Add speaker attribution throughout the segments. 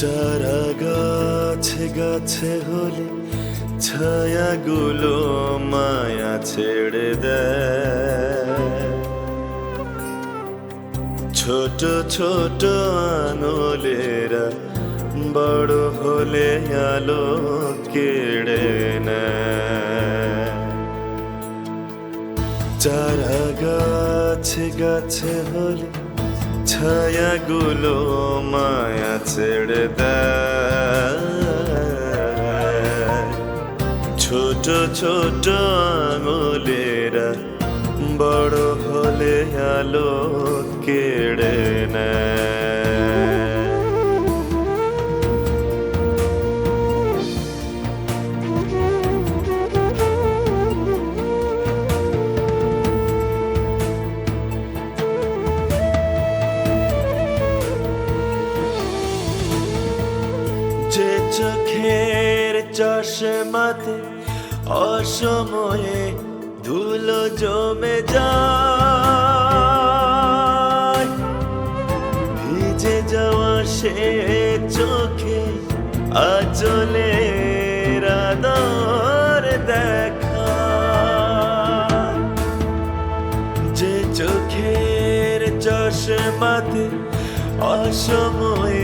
Speaker 1: চারা গাছে গাছে হলে ছায়াগুলো মায়া ছেড়ে দেয়। ছোট ছোট আঙুলেরা বড় হলে আলো কেড়ে নেয়। চারা গাছে গাছে হলে ছায়াগুলো মায়া ছেড়ে দেয়। ছোট ছোট আঙুলেরা বড় হলে আলো কেড়ে নেয়। চশমাতে অসময়ে ধুলো জমে যায়। ভিজে যাওয়া সে চোখে আচলে রাদার দেখা। যে চোখের চশমাতে অসময়ে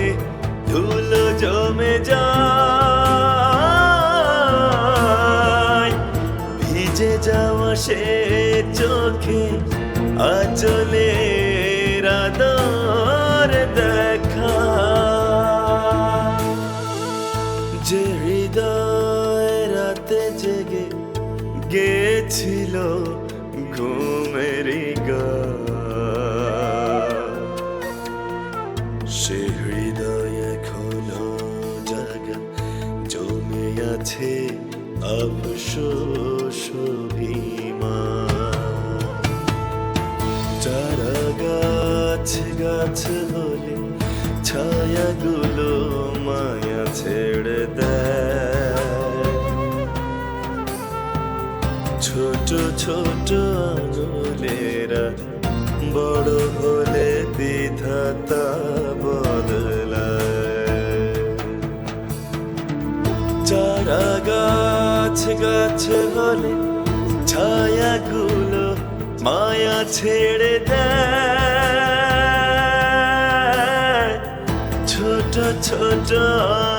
Speaker 1: যাওয়া সে চোখে আচলে রাদার দেখা। যে হৃদয় রাতে জেগে গেছিল ঘুমের সে হৃদয় এখনও জাগা, জমে আছে অবশোষ গাছ হলে ছায়াগুলো মায়া ছেড়ে দেয়। ছোট ছোট আঙুলেরা বড় হলে বিধাতা বদলায়। চারা গাছ গাছ হলে ছায়াগুলো মায়া ছেড়ে দেয়। ছোট ছোট আঙুল